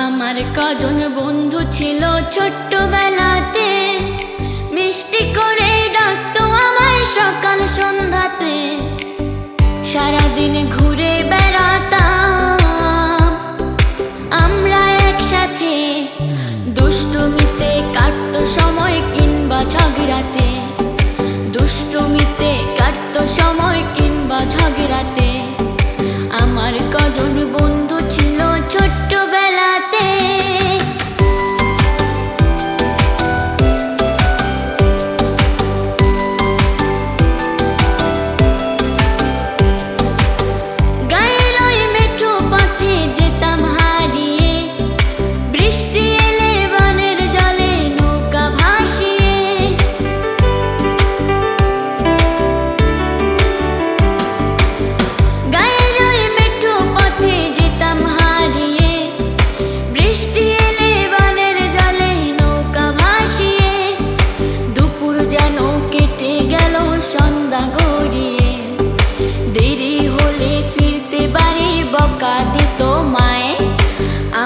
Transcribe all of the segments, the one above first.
আমার কজন বন্ধু ছিল ছোট্টবেলা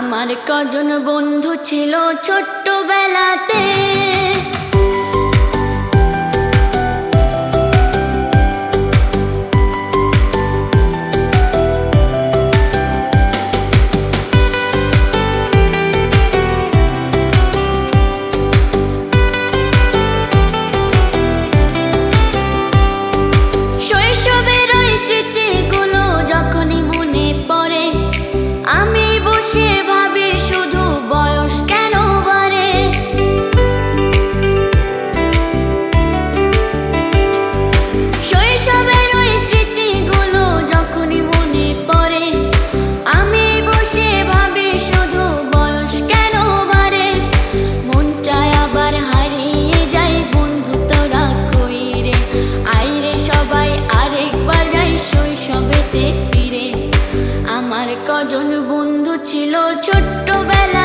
আমার কজন বন্ধু ছিল ছোট্টবেলাতে। কজন বন্ধু ছিল ছোট্টবেলা